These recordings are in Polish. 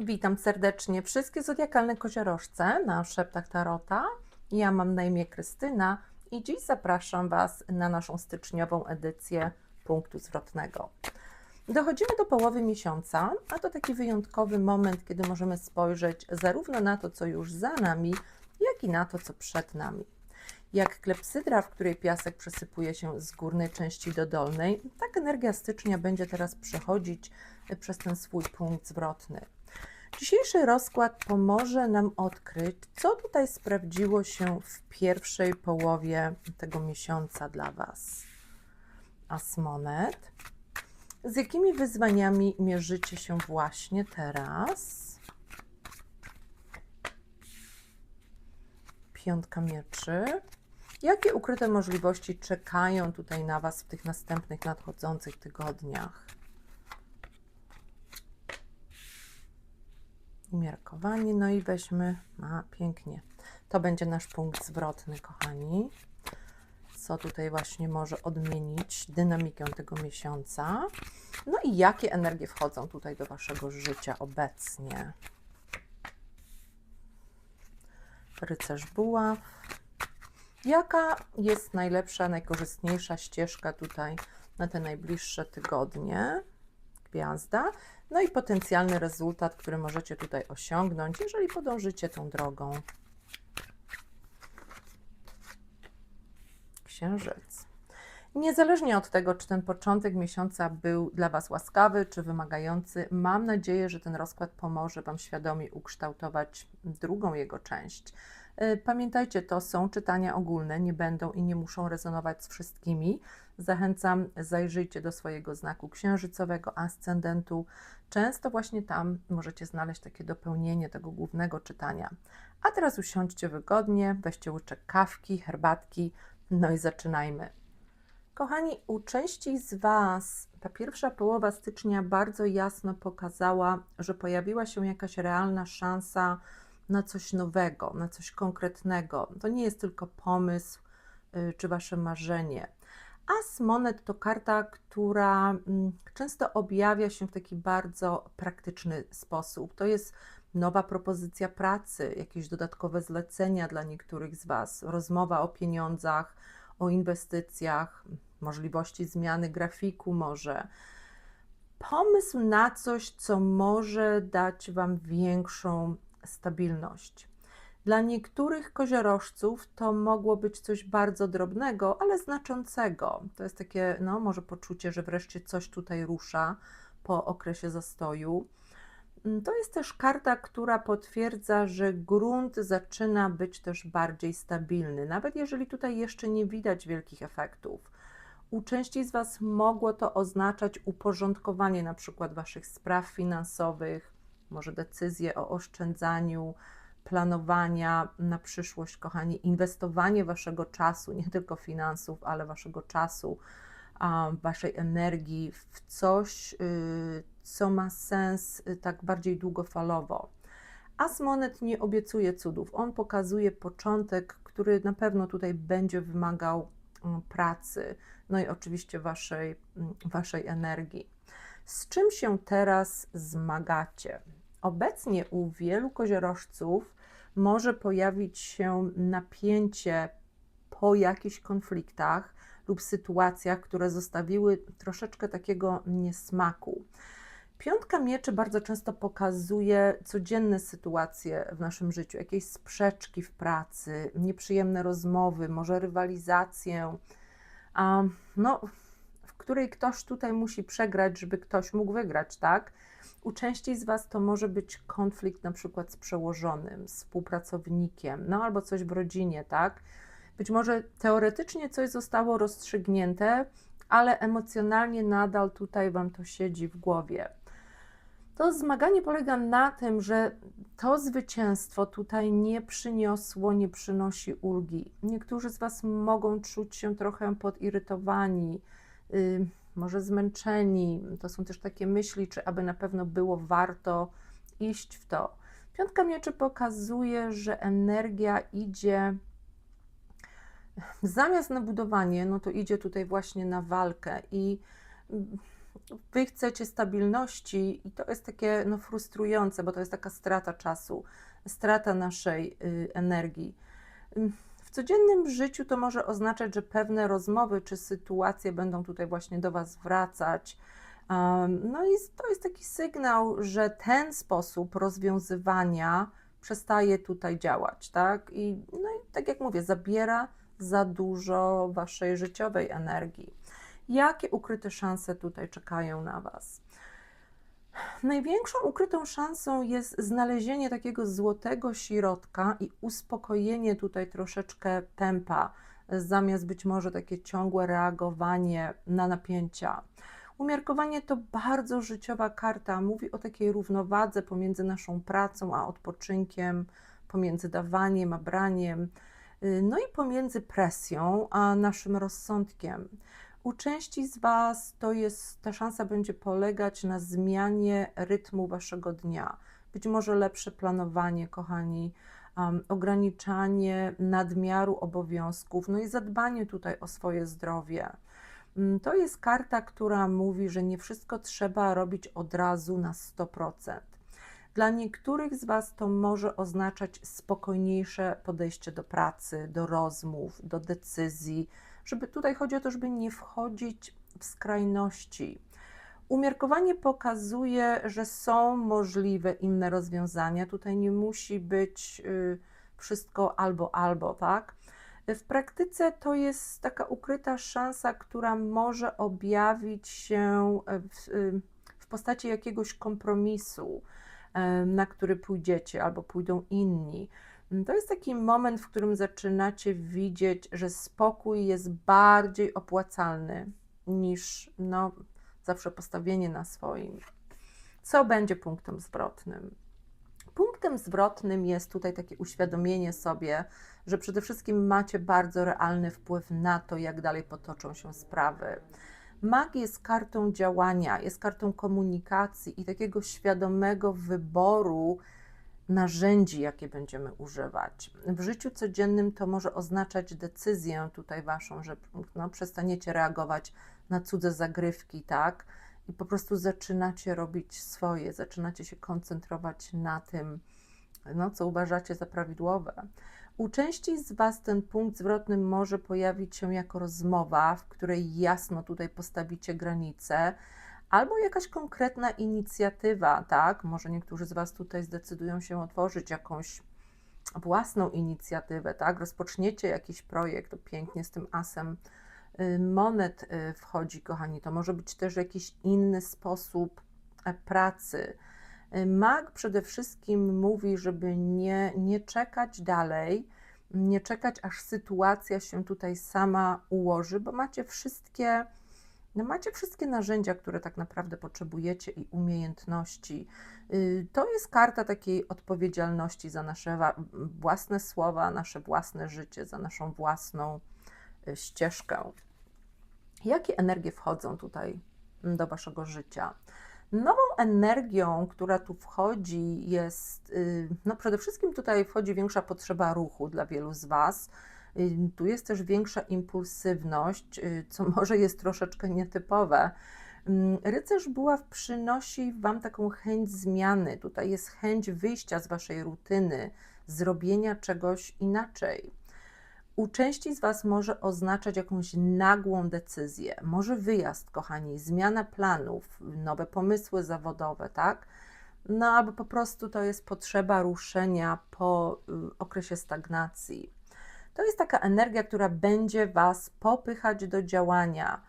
Witam serdecznie wszystkie zodiakalne koziorożce na Szeptach Tarota. Ja mam na imię Krystyna i dziś zapraszam Was na naszą styczniową edycję punktu zwrotnego. Dochodzimy do połowy miesiąca, a to taki wyjątkowy moment, kiedy możemy spojrzeć zarówno na to, co już za nami, jak i na to, co przed nami. Jak klepsydra, w której piasek przesypuje się z górnej części do dolnej, tak energia stycznia będzie teraz przechodzić przez ten swój punkt zwrotny. Dzisiejszy rozkład pomoże nam odkryć, co tutaj sprawdziło się w pierwszej połowie tego miesiąca dla Was. Asmonet. Z jakimi wyzwaniami mierzycie się właśnie teraz? Piątka mieczy. Jakie ukryte możliwości czekają tutaj na Was w tych następnych nadchodzących tygodniach? Umiarkowanie, no i weźmy, a pięknie. To będzie nasz punkt zwrotny, kochani. Co tutaj właśnie może odmienić dynamikę tego miesiąca? No i jakie energie wchodzą tutaj do Waszego życia obecnie? Rycerz buław. Jaka jest najlepsza, najkorzystniejsza ścieżka tutaj na te najbliższe tygodnie? Gwiazda. No i potencjalny rezultat, który możecie tutaj osiągnąć, jeżeli podążycie tą drogą. Księżyc. Niezależnie od tego, czy ten początek miesiąca był dla Was łaskawy czy wymagający, mam nadzieję, że ten rozkład pomoże Wam świadomie ukształtować drugą jego część. Y, Pamiętajcie, to są czytania ogólne, nie będą i nie muszą rezonować z wszystkimi. Zachęcam, zajrzyjcie do swojego znaku księżycowego, ascendentu. Często właśnie tam możecie znaleźć takie dopełnienie tego głównego czytania. A teraz usiądźcie wygodnie, weźcie łyczek kawki, herbatki, no i zaczynajmy. Kochani, u części z Was ta pierwsza połowa stycznia bardzo jasno pokazała, że pojawiła się jakaś realna szansa na coś nowego, na coś konkretnego. To nie jest tylko pomysł y, czy Wasze marzenie. As Monet to karta, która mm, często objawia się w taki bardzo praktyczny sposób. To jest nowa propozycja pracy, jakieś dodatkowe zlecenia dla niektórych z Was, rozmowa o pieniądzach, o inwestycjach, możliwości zmiany grafiku, może. Pomysł na coś, co może dać Wam większą stabilność. Dla niektórych koziorożców to mogło być coś bardzo drobnego, ale znaczącego. To jest takie, no, może poczucie, że wreszcie coś tutaj rusza po okresie zastoju. Mm, To jest też karta, która potwierdza, że grunt zaczyna być też bardziej stabilny, nawet jeżeli tutaj jeszcze nie widać wielkich efektów. U części z Was mogło to oznaczać uporządkowanie na przykład Waszych spraw finansowych, może decyzje o oszczędzaniu, planowania na przyszłość, kochani, inwestowanie Waszego czasu, nie tylko finansów, ale Waszego czasu, Waszej energii w coś, y, co ma sens y, tak bardziej długofalowo. Asmonet nie obiecuje cudów. On pokazuje początek, który na pewno tutaj będzie wymagał mm, pracy, no i oczywiście waszej, mm, waszej energii. Z czym się teraz zmagacie? Obecnie u wielu koziorożców może pojawić się napięcie po jakichś konfliktach lub sytuacjach, które zostawiły troszeczkę takiego niesmaku. Piątka mieczy bardzo często pokazuje codzienne sytuacje w naszym życiu, jakieś sprzeczki w pracy, nieprzyjemne rozmowy, może rywalizację, no, w której ktoś tutaj musi przegrać, żeby ktoś mógł wygrać, tak? U części z Was to może być konflikt na przykład z przełożonym, z współpracownikiem, no albo coś w rodzinie, tak? Być może teoretycznie coś zostało rozstrzygnięte, ale emocjonalnie nadal tutaj Wam to siedzi w głowie. To zmaganie polega na tym, że to zwycięstwo tutaj nie przyniosło, nie przynosi ulgi. Niektórzy z Was mogą czuć się trochę podirytowani, może zmęczeni. To są też takie myśli, czy aby na pewno było warto iść w to. Piątka mieczy pokazuje, że energia idzie zamiast na budowanie, no to idzie tutaj właśnie na walkę i Wy chcecie stabilności i to jest takie no, frustrujące, bo to jest taka strata czasu, strata naszej y, energii. Codziennym życiu to może oznaczać, że pewne rozmowy czy sytuacje będą tutaj właśnie do Was wracać. No i to jest taki sygnał, że ten sposób rozwiązywania przestaje tutaj działać, tak? I, no i tak jak mówię, zabiera za dużo Waszej życiowej energii. Jakie ukryte szanse tutaj czekają na Was? Największą ukrytą szansą jest znalezienie takiego złotego środka i uspokojenie tutaj troszeczkę tempa, zamiast być może takie ciągłe reagowanie na napięcia. Umiarkowanie to bardzo życiowa karta. Mówi o takiej równowadze pomiędzy naszą pracą a odpoczynkiem, pomiędzy dawaniem a braniem, y, no i pomiędzy presją a naszym rozsądkiem. U części z Was to jest, ta szansa będzie polegać na zmianie rytmu Waszego dnia. Być może lepsze planowanie, kochani, um, ograniczanie nadmiaru obowiązków, no i zadbanie tutaj o swoje zdrowie. Mm, To jest karta, która mówi, że nie wszystko trzeba robić od razu na 100%. Dla niektórych z Was to może oznaczać spokojniejsze podejście do pracy, do rozmów, do decyzji, żeby tutaj chodzi o to, żeby nie wchodzić w skrajności. Umiarkowanie pokazuje, że są możliwe inne rozwiązania. Tutaj nie musi być y, wszystko albo albo, tak? W praktyce to jest taka ukryta szansa, która może objawić się w, y, w postaci jakiegoś kompromisu, e, na który pójdziecie albo pójdą inni. To jest taki moment, w którym zaczynacie widzieć, że spokój jest bardziej opłacalny niż no, zawsze postawienie na swoim. Co będzie punktem zwrotnym? Punktem zwrotnym jest tutaj takie uświadomienie sobie, że przede wszystkim macie bardzo realny wpływ na to, jak dalej potoczą się sprawy. Mag jest kartą działania, jest kartą komunikacji i takiego świadomego wyboru narzędzi, jakie będziemy używać. W życiu codziennym to może oznaczać decyzję tutaj waszą, że no, przestaniecie reagować na cudze zagrywki, tak? I po prostu zaczynacie robić swoje, zaczynacie się koncentrować na tym, no, co uważacie za prawidłowe. U części z Was ten punkt zwrotny może pojawić się jako rozmowa, w której jasno tutaj postawicie granice, albo jakaś konkretna inicjatywa, tak? Może niektórzy z Was tutaj zdecydują się otworzyć jakąś własną inicjatywę, tak? Rozpoczniecie jakiś projekt, to pięknie z tym asem y, monet y, wchodzi, kochani. To może być też jakiś inny sposób e, pracy. Y, Mag przede wszystkim mówi, żeby nie, nie czekać dalej, nie czekać, aż sytuacja się tutaj sama ułoży, bo macie wszystkie no macie wszystkie narzędzia, które tak naprawdę potrzebujecie i umiejętności. Y, To jest karta takiej odpowiedzialności za nasze własne słowa, nasze własne życie, za naszą własną y, ścieżkę. Jakie energie wchodzą tutaj mm, do waszego życia? Nową energią, która tu wchodzi, jest, y, no przede wszystkim tutaj wchodzi większa potrzeba ruchu dla wielu z Was. Y, Tu jest też większa impulsywność, y, co może jest troszeczkę nietypowe. Mm, Rycerz buław przynosi Wam taką chęć zmiany. Tutaj jest chęć wyjścia z Waszej rutyny, zrobienia czegoś inaczej. U części z Was może oznaczać jakąś nagłą decyzję, może wyjazd, kochani, zmiana planów, nowe pomysły zawodowe, tak? No, albo po prostu to jest potrzeba ruszenia po y, okresie stagnacji. To jest taka energia, która będzie Was popychać do działania.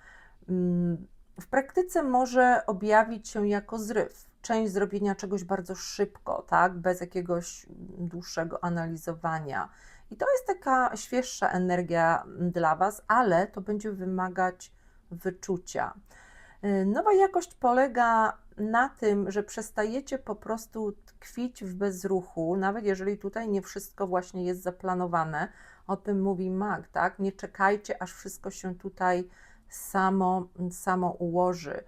Mm, W praktyce może objawić się jako zryw, część zrobienia czegoś bardzo szybko, tak, bez jakiegoś dłuższego analizowania. I to jest taka świeższa energia dla Was, ale to będzie wymagać wyczucia. Y, Nowa jakość polega na tym, że przestajecie po prostu tkwić w bezruchu, nawet jeżeli tutaj nie wszystko właśnie jest zaplanowane. O tym mówi Mag, tak? Nie czekajcie, aż wszystko się tutaj samo, samo ułoży.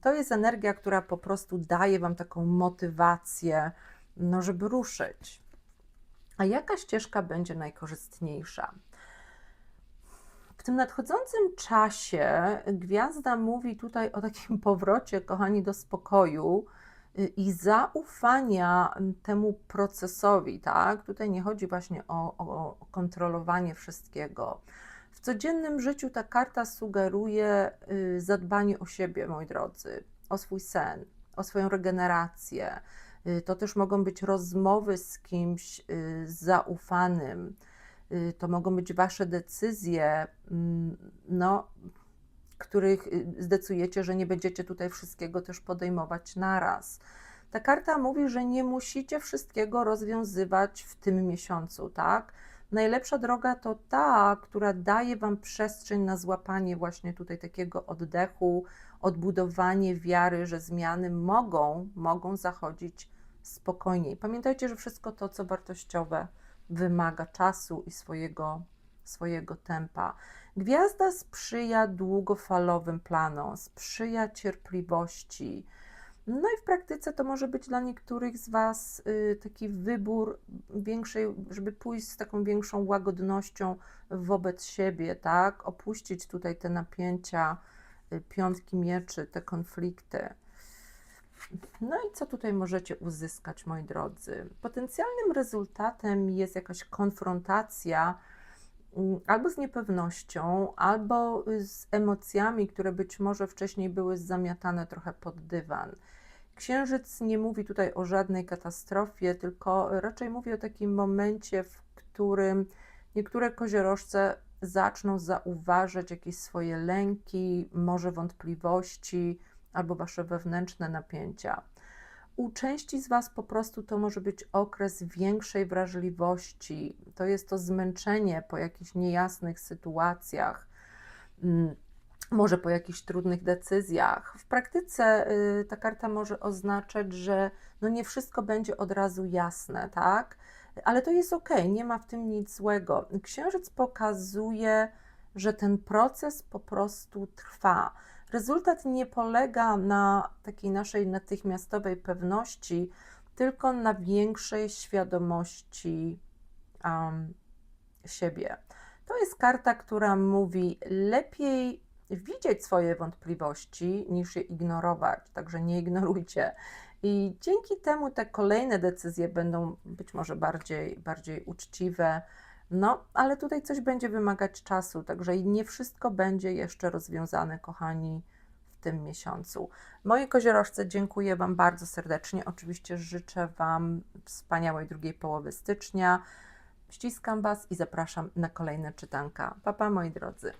To jest energia, która po prostu daje Wam taką motywację, no, żeby ruszyć. A jaka ścieżka będzie najkorzystniejsza? tym nadchodzącym czasie gwiazda mówi tutaj o takim powrocie, kochani, do spokoju i zaufania temu procesowi, tak? Tutaj nie chodzi właśnie o, o, kontrolowanie wszystkiego. W codziennym życiu ta karta sugeruje y, zadbanie o siebie, moi drodzy, o swój sen, o swoją regenerację. Y, To też mogą być rozmowy z kimś y, zaufanym. To mogą być Wasze decyzje, mm, no, których y, zdecydujecie, że nie będziecie tutaj wszystkiego też podejmować naraz. Ta karta mówi, że nie musicie wszystkiego rozwiązywać w tym miesiącu, tak? Najlepsza droga to ta, która daje Wam przestrzeń na złapanie właśnie tutaj takiego oddechu, odbudowanie wiary, że zmiany mogą, mogą zachodzić spokojniej. Pamiętajcie, że wszystko to, co wartościowe, wymaga czasu i swojego, swojego tempa. Gwiazda sprzyja długofalowym planom, sprzyja cierpliwości. No i w praktyce to może być dla niektórych z Was y, taki wybór większej, żeby pójść z taką większą łagodnością wobec siebie, tak? Opuścić tutaj te napięcia, y, piątki mieczy, te konflikty. No i co tutaj możecie uzyskać, moi drodzy? Potencjalnym rezultatem jest jakaś konfrontacja albo z niepewnością, albo z emocjami, które być może wcześniej były zamiatane trochę pod dywan. Księżyc nie mówi tutaj o żadnej katastrofie, tylko raczej mówi o takim momencie, w którym niektóre koziorożce zaczną zauważać jakieś swoje lęki, może wątpliwości albo wasze wewnętrzne napięcia. U części z Was po prostu to może być okres większej wrażliwości, to jest to zmęczenie po jakichś niejasnych sytuacjach, mm, może po jakichś trudnych decyzjach. W praktyce y, ta karta może oznaczać, że no nie wszystko będzie od razu jasne, tak? Ale to jest ok, nie ma w tym nic złego. Księżyc pokazuje, że ten proces po prostu trwa. Rezultat nie polega na takiej naszej natychmiastowej pewności, tylko na większej świadomości um, siebie. To jest karta, która mówi lepiej widzieć swoje wątpliwości niż je ignorować, także nie ignorujcie. I dzięki temu te kolejne decyzje będą być może bardziej, bardziej uczciwe. No, ale tutaj coś będzie wymagać czasu, także nie wszystko będzie jeszcze rozwiązane, kochani, w tym miesiącu. Moi koziorożce, dziękuję Wam bardzo serdecznie. Oczywiście życzę Wam wspaniałej drugiej połowy stycznia. Ściskam Was i zapraszam na kolejne czytanka. Pa, pa moi drodzy.